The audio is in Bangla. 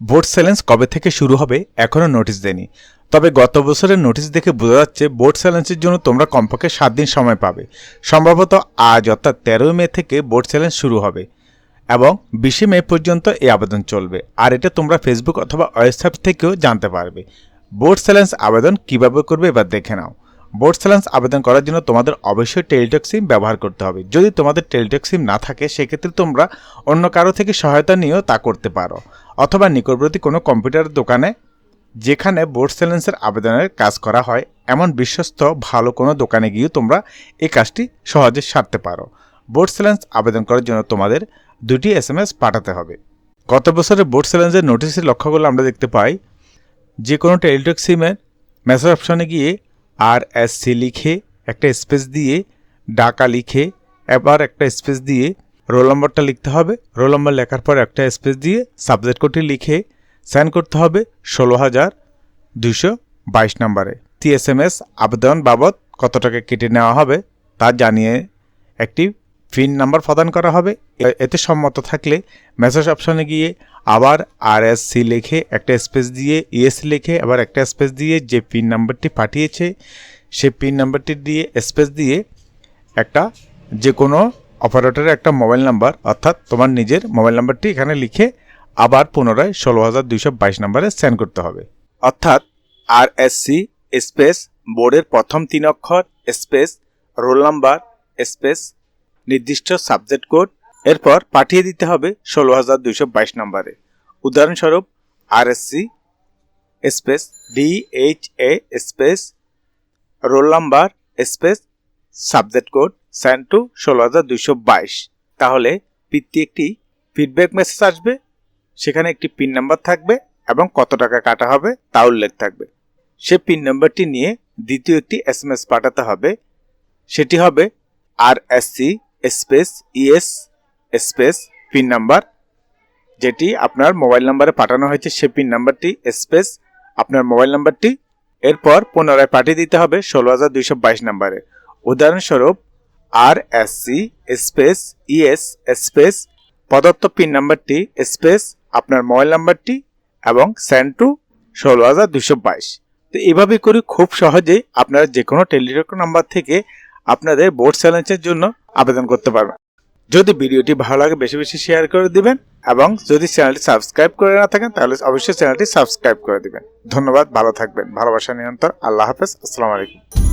বোর্ড স্যালেন্স কবে থেকে শুরু হবে এখনও নোটিশ দেয়নি। তবে গত বছরের নোটিশ দেখে বোঝা যাচ্ছে বোর্ড চ্যালেঞ্জের জন্য তোমরা কমপক্ষে সাত দিন সময় পাবে। সম্ভবত আজ অর্থাৎ তেরোই মে থেকে বোর্ড চ্যালেঞ্জ শুরু হবে এবং বিশে মে পর্যন্ত এই আবেদন চলবে। আর এটা তোমরা ফেসবুক অথবা ওয়েবসাইট থেকেও জানতে পারবে। বোর্ড চ্যালেঞ্জ আবেদন কীভাবে করবে এবার দেখে নাও। বোর্ড চ্যালেঞ্জ আবেদন করার জন্য তোমাদের অবশ্যই টেলিটক সিম ব্যবহার করতে হবে। যদি তোমাদের টেলিটক সিম না থাকে, সেক্ষেত্রে তোমরা অন্য কারও থেকে সহায়তা নিয়েও তা করতে পারো। অথবা নিকটবর্তী কোনো কম্পিউটার দোকানে, যেখানে বোর্ড চ্যালেঞ্জের আবেদনের কাজ করা হয়, এমন বিশ্বস্ত ভালো কোনো দোকানে গিয়েও তোমরা এই কাজটি সহজে সারতে পারো। বোর্ড স্যালেন্স আবেদন করার জন্য তোমাদের দুটি এস এম পাঠাতে হবে। গত বছরের বোর্ড চ্যালেঞ্জের নোটিশের লক্ষ্যগুলো আমরা দেখতে পাই। যে কোনো টেলিটক সিমের মেসেজ অপশনে গিয়ে আর এস সি লিখে একটা স্পেস দিয়ে ডাকা লিখে, এবার একটা স্পেস দিয়ে রোল নম্বরটা লিখতে হবে। রোল নম্বর লেখার পর একটা স্পেস দিয়ে সাবজেক্ট কোডটি লিখে সেন্ড করতে হবে ষোলো হাজার দুশো বাইশ নম্বরে। টিএসএমএস এস এম এস আবেদন বাবদ কত টাকা কেটে নেওয়া হবে তা জানিয়ে একটি পিন নাম্বার প্রদান করা হবে। এতে সম্মত থাকলে মেসেজ অপশনে গিয়ে আবার আর এস সি লিখে একটা স্পেস দিয়ে ইএস লিখে আবার একটা স্পেস দিয়ে যে পিন নাম্বারটি পাঠিয়েছে, সেই পিন নাম্বারটি দিয়ে স্পেস দিয়ে একটা যে কোনো অপারেটরের একটা মোবাইল নাম্বার অর্থাৎ তোমার নিজের মোবাইল নাম্বারটি এখানে লিখে আবার পুনরায় ষোলো হাজার দুইশো বাইশ নাম্বারে সেন্ড করতে হবে। অর্থাৎ আর এস সি স্পেস বোর্ডের প্রথম তিন অক্ষর স্পেস রোল নাম্বার স্পেস নির্দিষ্ট সাবজেক্ট কোড। এরপর পাঠিয়ে দিতে হবে ষোলো হাজার দুইশো বাইশ নম্বরে। উদাহরণস্বরূপ R S C space D H A space roll number space subject code send to ষোলো হাজার দুইশো বাইশ। তাহলে পিত্তি একটি ফিডব্যাক মেসেজ আসবে, সেখানে একটি পিন নাম্বার থাকবে এবং কত টাকা কাটা হবে তা উল্লেখ থাকবে। সে পিন নাম্বারটি নিয়ে দ্বিতীয় একটি এস এম এস পাঠাতে হবে। সেটি হবে R S C space E S space pin number যেটি আপনার মোবাইল নাম্বারে পাঠানো হয়েছে সে পিন নাম্বারটি স্পেস আপনার মোবাইল নাম্বারটি এরপর পুনরায় পাঠিয়ে দিতে হবে ষোলো হাজার দুইশো বাইশ নাম্বারে উদাহরণস্বরূপ R S C space E S space প্রদত্ত পিন নাম্বারটি স্পেস আপনার মোবাইল নাম্বারটি এবং সেন্ড টু ষোলো হাজার দুশো বাইশ। তো এভাবে করে খুব সহজেই আপনারা যে কোনো টেলিটক নাম্বার থেকে আপনাদের বোর্ড চ্যালেঞ্জের জন্য আবেদন করতে পারবেন। যদি ভিডিওটি ভালো লাগে, বেশি বেশি শেয়ার করে দিবেন এবং যদি চ্যানেলটি সাবস্ক্রাইব করে না থাকেন, তাহলে অবশ্যই চ্যানেলটি সাবস্ক্রাইব করে দিবেন। ধন্যবাদ, ভালো থাকবেন। ভালোবাসা নিয়ন্ত্রণ আল্লাহ হাফেজ। আসসালামু আলাইকুম।